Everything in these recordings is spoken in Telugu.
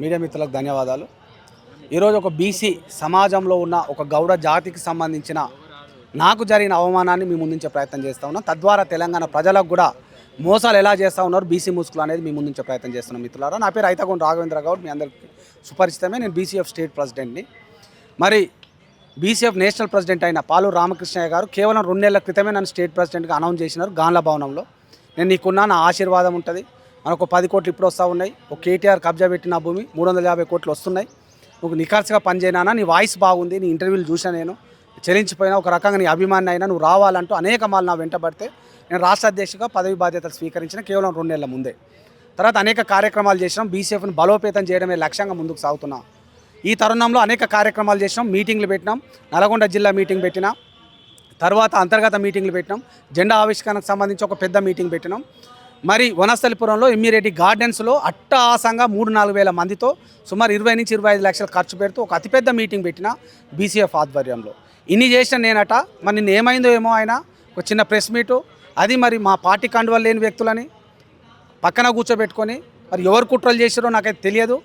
మీడియా మిత్రులకు ధన్యవాదాలు. ఈరోజు ఒక బీసీ సమాజంలో ఉన్న ఒక గౌడ జాతికి సంబంధించిన నాకు జరిగిన అవమానాన్ని మీ ముందుంచే ప్రయత్నం చేస్తూ ఉన్నాం. తద్వారా తెలంగాణ ప్రజలకు కూడా మోసాలు ఎలా చేస్తూ ఉన్నారు బీసీ ముసుగులు అనేది మీ ముందుంచే ప్రయత్నం చేస్తున్నాం మిత్రులారా. నా పేరు ఐతగొండ రాఘవేంద్ర గౌడ్ మీ అందరికి సుపరిచితమే. నేను బీసీఎఫ్ స్టేట్ ప్రెసిడెంట్ని. మరి బీసీఎఫ్ నేషనల్ ప్రెసిడెంట్ అయిన పాలు రామకృష్ణయ్య గారు కేవలం రెండేళ్ళ క్రితమే నన్ను స్టేట్ ప్రెసిడెంట్గా అనౌన్స్ చేసినారు గాన్ల భవనంలో. నేను నీకున్నా నా ఆశీర్వాదం ఉంటుంది. మనకు పది కోట్లు ఇప్పుడు వస్తూ ఉన్నాయి. ఒక కేటీఆర్ కబ్జా పెట్టిన భూమి మూడు వందల యాభై కోట్లు వస్తున్నాయి. నువ్వు నిఖార్సుగా పనిచేయనా నీ వాయిస్ బాగుంది నీ ఇంటర్వ్యూలు చూసా నేను. చెల్లించిపోయినా ఒక రకంగా నీ అభిమాని అయినా నువ్వు రావాలంటూ అనేక మాలు నా వెంటబడితే నేను రాష్ట్ర అధ్యక్షుగా పదవి బాధ్యతలు స్వీకరించిన కేవలం రెండు నెలల ముందే. తర్వాత అనేక కార్యక్రమాలు చేసినాం. బీసీఎఫ్ను బలోపేతం చేయడమే లక్ష్యంగా ముందుకు సాగుతున్నాం. ఈ తరుణంలో అనేక కార్యక్రమాలు చేసినాం. మీటింగ్లు పెట్టినాం. నల్గొండ జిల్లా మీటింగ్ పెట్టినా. తర్వాత అంతర్గత మీటింగ్లు పెట్టినాం. జెండా ఆవిష్కరణకు సంబంధించి ఒక పెద్ద మీటింగ్ పెట్టినాం. మరి వనస్థలిపురంలో ఎమ్మిరెడ్డి గార్డెన్స్లో అట్టహాసంగా మూడు నాలుగు వేల మందితో సుమారు ఇరవై నుంచి ఇరవై ఐదు లక్షలు ఖర్చు పెడుతూ ఒక అతిపెద్ద మీటింగ్ పెట్టిన బీసీఎఫ్ ఆధ్వర్యంలో. ఇన్ని చేసిన నేనట మరి నిన్న ఏమైందో ఏమో ఆయన ఒక చిన్న ప్రెస్ మీటు. అది మరి మా పార్టీ కండువలు లేని వ్యక్తులని పక్కన కూర్చోబెట్టుకొని మరి ఎవరు కుట్రలు చేసారో నాకైతే తెలియదు.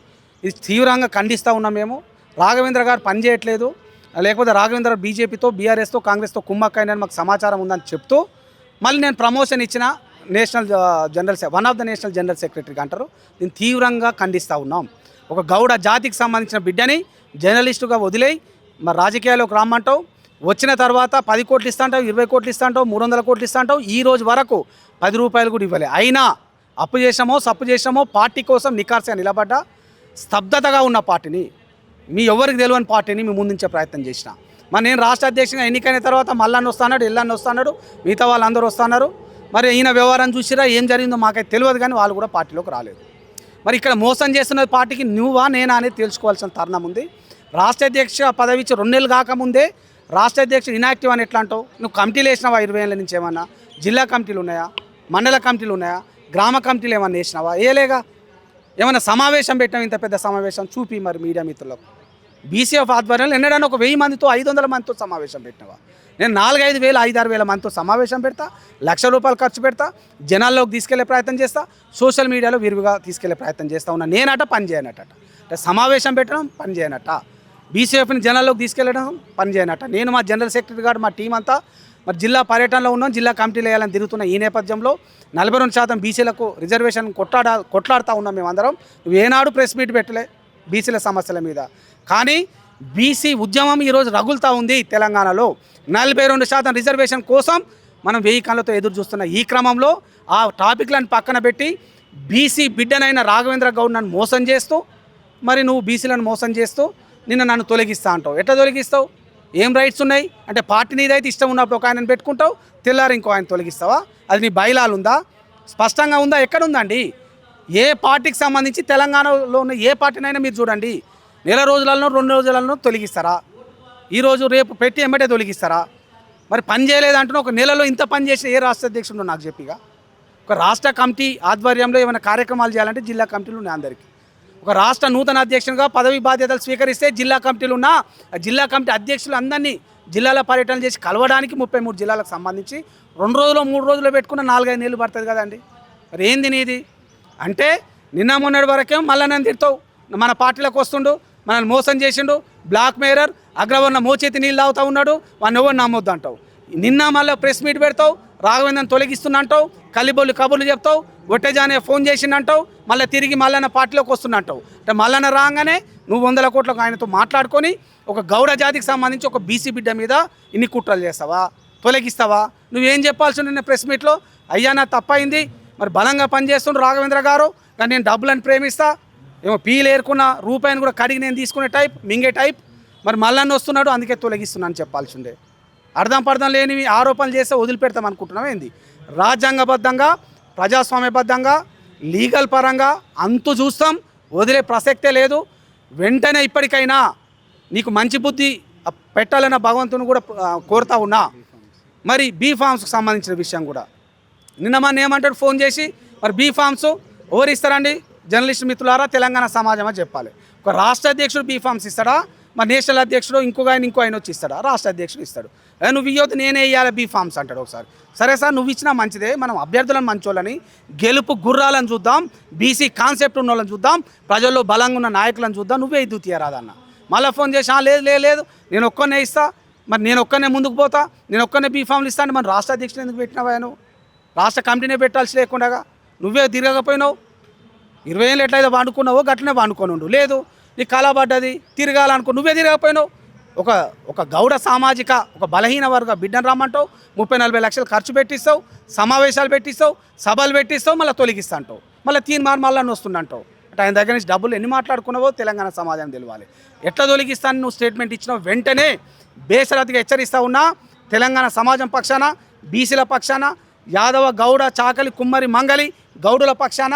ఇది తీవ్రంగా ఖండిస్తూ ఉన్నాం మేము. రాఘవేంద్ర గారు పని చేయట్లేదు. లేకపోతే రాఘవేంద్ర బీజేపీతో బీఆర్ఎస్తో కాంగ్రెస్తో కుమ్మక్కైన మాకు సమాచారం ఉందని చెప్తూ మళ్ళీ నేను ప్రమోషన్ ఇచ్చిన national general one of the national general సెక్రటరీకి అంటారు. దీన్ని తీవ్రంగా ఖండిస్తూ ఉన్నాం. ఒక గౌడ జాతికి సంబంధించిన బిడ్డని జర్నలిస్టుగా వదిలేయి. మరి రాజకీయాల్లోకి రమ్మంటావు. వచ్చిన తర్వాత పది కోట్లు ఇస్తాంటావు ఇరవై కోట్లు ఇస్తాంటావు మూడు వందల కోట్లు ఇస్తాంటావు ఈ రోజు వరకు పది రూపాయలు కూడా ఇవ్వలే. అయినా అప్పు చేసామో సప్పు చేసామో పార్టీ కోసం నికార్సగా నిలబడ్డా స్తబ్దతగా ఉన్న పార్టీని మీ ఎవరికి తెలియని పార్టీని మీ ముందుంచే ప్రయత్నం చేసిన. మరి నేను రాష్ట్ర అధ్యక్షుగా ఎన్నికైన తర్వాత మల్లన్న వస్తాడు ఎల్లన్న వస్తాడు మిగతా వాళ్ళందరూ వస్తున్నారు మరి ఈయన వ్యవహారం చూసిరా ఏం జరిగిందో మాకైతే తెలియదు కానీ వాళ్ళు కూడా పార్టీలోకి రాలేదు. మరి ఇక్కడ మోసం చేస్తున్న పార్టీకి నువ్వా నేనా అనేది తెలుసుకోవాల్సిన తరుణం ఉంది. రాష్ట్ర అధ్యక్ష పదవి ఇచ్చి రెండు నెలలు కాకముందే రాష్ట్ర అధ్యక్షుడు ఇనాక్టివ్ అని ఎట్లా అంటావు? నువ్వు కమిటీలు వేసినావా ఇరవై ఏళ్ళ నుంచి ఏమన్నా? జిల్లా కమిటీలు ఉన్నాయా? మండల కమిటీలు ఉన్నాయా? గ్రామ కమిటీలు ఏమన్నా వేసినావా? ఏలేగా? ఏమైనా సమావేశం పెట్టాం ఇంత పెద్ద సమావేశం? చూపి మరి మీడియా మిత్రులకు. బీసీఎఫ్ ఆధ్వర్యంలో ఎన్నడైనా ఒక వెయ్యి మందితో ఐదు వందల మందితో సమావేశం పెట్టినవా? నేను నాలుగైదు వేల ఐదారు వేల మందితో సమావేశం పెడతా లక్ష రూపాయలు ఖర్చు పెడతా జనాల్లోకి తీసుకెళ్ళే ప్రయత్నం చేస్తా సోషల్ మీడియాలో విరివిగా తీసుకెళ్ళే ప్రయత్నం చేస్తా ఉన్నా. నేనట పని చేయనట. అంటే సమావేశం పెట్టడం పని చేయనట. బీసీఎఫ్ని జనాల్లోకి తీసుకెళ్ళడం పని చేయనట. నేను మా జనరల్ సెక్రటరీ గారు మా టీం అంతా మరి జిల్లా పర్యటనలో ఉన్నాం జిల్లా కమిటీలు వేయాలని తిరుగుతున్న ఈ నేపథ్యంలో నలభై రెండు శాతం బీసీలకు రిజర్వేషన్ కొట్లాడ కొట్లాడుతూ ఉన్నాం మేమందరం. నువ్వు ఏనాడు ప్రెస్ మీట్ పెట్టలే. బీసీల సమస్యల మీద. కానీ బీసీ ఉద్యమం ఈరోజు రగులుతూ ఉంది తెలంగాణలో. నలభై రెండు శాతం రిజర్వేషన్ కోసం మనం వెయ్యి కళ్ళతో ఎదురు చూస్తున్న ఈ క్రమంలో ఆ టాపిక్లను పక్కన పెట్టి బీసీ బిడ్డనైన రాఘవేంద్ర గౌడ్ నన్ను మోసం చేస్తూ మరి నువ్వు బీసీలను మోసం చేస్తూ నిన్న నన్ను తొలగిస్తా అంటావు. ఎట్లా తొలగిస్తావు? ఏం రైట్స్ ఉన్నాయి? అంటే పార్టీ నీదైతే ఇష్టం ఉన్నప్పుడు ఒక ఆయనను పెట్టుకుంటావు తెల్లారి ఇంకో ఆయన తొలగిస్తావా? అది నీ బయలాలు ఉందా స్పష్టంగా ఉందా? ఎక్కడ ఉందండి? ఏ పార్టీకి సంబంధించి తెలంగాణలో ఉన్న ఏ పార్టీనైనా మీరు చూడండి. నెల రోజులలో రెండు రోజులలో తొలగిస్తారా? ఈరోజు రేపు పెట్టి ఎమ్మటే తొలగిస్తారా? మరి పని చేయలేదంటున్నా ఒక నెలలో ఇంత పని చేసిన ఏ రాష్ట్ర అధ్యక్షుడు నాకు చెప్పిగా ఒక రాష్ట్ర కమిటీ ఆధ్వర్యంలో ఏమైనా కార్యక్రమాలు చేయాలంటే జిల్లా కమిటీలు ఉన్నాయి అందరికీ. ఒక రాష్ట్ర నూతన అధ్యక్షునిగా పదవి బాధ్యతలు స్వీకరిస్తే జిల్లా కమిటీలు ఉన్న జిల్లా కమిటీ అధ్యక్షులు అందరినీ జిల్లాల పర్యటన చేసి కలవడానికి ముప్పై మూడు జిల్లాలకు సంబంధించి రెండు రోజులు మూడు రోజులు పెట్టుకున్న నాలుగైదు నెలలు పడుతుంది కదండి. మరి ఏంది నీది? అంటే నిన్న మొన్నటి వరకే మళ్ళీ నన్ను తిడతావు. మన పార్టీలకు వస్తుండు మనల్ని మోసం చేసిండు బ్లాక్ మేరర్ అగ్రవర్ణ మోచేతి నీళ్ళు తాగుతా ఉన్నాడు వాడిని ఎవరు నమ్మొద్దు అంటావు. నిన్న మళ్ళీ ప్రెస్ మీట్ పెడతావు రాఘవేంద్రని తొలగిస్తున్నా అంటావు కలిబొల్లి కబుర్లు చెప్తావు ఒట్టేజానే ఫోన్ చేసిండంటావు మళ్ళీ తిరిగి మల్లన్న పార్టీలోకి వస్తున్నట్టావు అంటే మల్లన్న రాగానే నువ్వు వందల కోట్లకు ఆయనతో మాట్లాడుకొని ఒక గౌడ జాతికి సంబంధించి ఒక బీసీ బిడ్డ మీద ఇన్ని కుట్రలు చేస్తావా? తొలగిస్తావా? నువ్వేం చెప్పాల్సి నిన్న ప్రెస్ మీట్లో? అయ్యా నా తప్పైంది మరి బలంగా పనిచేస్తుండ్రు రాఘవేంద్ర గారు. కానీ నేను డబ్బులను ప్రేమిస్తా. ఏమో పీలు ఏరుకున్న రూపాయిని కూడా కడిగి నేను తీసుకునే టైప్ మింగే టైప్. మరి మళ్ళీ వస్తున్నాడు అందుకే తొలగిస్తున్నాను చెప్పాల్సి ఉండే అర్థం పర్థం లేనివి ఆరోపణలు చేస్తే వదిలిపెడతాం అనుకుంటున్నాం ఏంది? రాజ్యాంగబద్ధంగా ప్రజాస్వామ్యబద్ధంగా లీగల్ పరంగా అంతు చూస్తాం వదిలే ప్రసక్తే లేదు. వెంటనే ఇప్పటికైనా నీకు మంచి బుద్ధి పెట్టాలన్న భగవంతుని కూడా కోరుతా ఉన్నా. మరి బీ ఫామ్స్కి సంబంధించిన విషయం కూడా. నిన్న మన ఏమంటాడు? ఫోన్ చేసి మరి బీ ఫామ్స్ ఎవరు ఇస్తారండి? జర్నలిస్ట్ మిత్రులారా తెలంగాణ సమాజమా? చెప్పాలి. ఒక రాష్ట్ర అధ్యక్షుడు బీ ఫామ్స్ ఇస్తాడా? మరి నేషనల్ అధ్యక్షుడు ఇంకొక ఆయన ఇంకో ఆయన వచ్చి ఇస్తాడా? రాష్ట్ర అధ్యక్షుడు ఇస్తాడు. నువ్వు ఇవ్వద్దు నేనే ఇవ్వాలి బీ ఫామ్స్ అంటాడు ఒకసారి. సరే సార్ నువ్వు ఇచ్చినా మంచిదే మనం అభ్యర్థులను మంచోళ్ళని గెలుపు గుర్రాలను చూద్దాం బీసీ కాన్సెప్ట్ ఉన్న వాళ్ళని చూద్దాం ప్రజల్లో బలంగా ఉన్న నాయకులను చూద్దాం నువ్వే ఇద్దు తీయరాదన్న మళ్ళీ ఫోన్ చేసి లేదు లేదు లేదు నేను ఒక్కనే ఇస్తా మరి నేను ఒక్కనే ముందుకు పోతా నేను ఒక్కనే బీ ఫామ్లు ఇస్తాను మరి రాష్ట్ర అధ్యక్షుడు ఎందుకు పెట్టినావా నువ్వు? రాష్ట్ర కమిటీనే పెట్టాల్సి లేకుండా నువ్వే తిరగకపోయినావు. ఇరవై ఏళ్ళు ఎట్లయితే వండుకున్నావో గట్లనే వండుకొని ఉండు. లేదు నీ కలబడ్డది తిరగాలనుకో నువ్వే తిరగకపోయినావు. ఒక ఒక గౌడ సామాజిక ఒక బలహీన వర్గ బిడ్డను రమ్మంటావు. ముప్పై నలభై లక్షలు ఖర్చు పెట్టిస్తావు సమావేశాలు పెట్టిస్తావు సభలు పెట్టిస్తావు మళ్ళీ తొలగిస్తా అంటావు మళ్ళీ తీర్మార్ మళ్ళీ వస్తుందంటావు అంటే ఆయన దగ్గర నుంచి డబ్బులు ఎన్ని మాట్లాడుకున్నావో తెలంగాణ సమాజం తెలియాలి ఎట్లా తొలగిస్తాను నువ్వు స్టేట్మెంట్ ఇచ్చినావు? వెంటనే బేసరతిగా హెచ్చరిస్తా ఉన్నా తెలంగాణ సమాజం పక్షాన బీసీల పక్షాన యాదవ గౌడ చాకలి కుమ్మరి మంగలి గౌడుల పక్షాన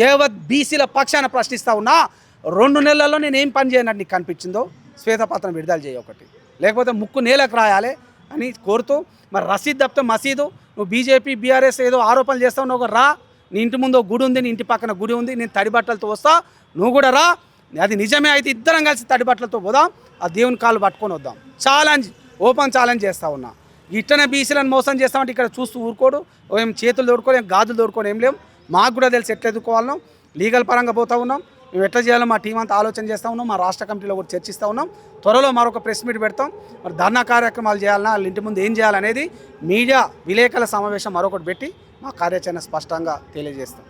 యావత్ బీసీల పక్షాన ప్రశ్నిస్తా ఉన్నా రెండు నెలల్లో నేను ఏం పని చేయనట్టు నీకు కనిపించిందో శ్వేతపత్రం విడుదల చేయ ఒకటి. లేకపోతే ముక్కు నేలకు రాయాలి అని కోరుతూ మరి రసీద్ తప్పితే మసీదు నువ్వు బీజేపీ బీఆర్ఎస్ ఏదో ఆరోపణలు చేస్తావు నువ్వు రా. నీ ఇంటి ముందు ఒక గుడి ఉంది నీ ఇంటి పక్కన గుడి ఉంది నేను తడిబట్టలతో వస్తా నువ్వు కూడా రా. అది నిజమే అయితే ఇద్దరం కలిసి తడిబట్టలతో పోదాం ఆ దేవుని కాళ్ళు పట్టుకొని వద్దాం. ఛాలెంజ్ ఓపెన్ ఛాలెంజ్ చేస్తా ఉన్నా. ఇట్టనే బీసీలను మోసం చేస్తామంటే ఇక్కడ చూస్తూ ఊరుకోడు. ఏం చేతులు తోడుకోని ఏం గాజులు తోడుకొని ఏం లేవు. మాకు కూడా తెలిసి ఎట్లా ఎదుర్కోవాలనో లీగల్ పరంగా పోతా ఉన్నాం. మేము ఎట్లా చేయాలో మా టీం అంతా ఆలోచన చేస్తూ ఉన్నాం. మా రాష్ట్ర కమిటీలో కూడా చర్చిస్తూ ఉన్నాం. త్వరలో మరొక ప్రెస్ మీట్ పెడతాం. మరి ధర్నా కార్యక్రమాలు చేయాలన్నా వాళ్ళ ఇంటి ముందు ఏం చేయాలనేది మీడియా విలేకరుల సమావేశం మరొకటి పెట్టి మా కార్యాచరణ స్పష్టంగా తెలియజేస్తాం.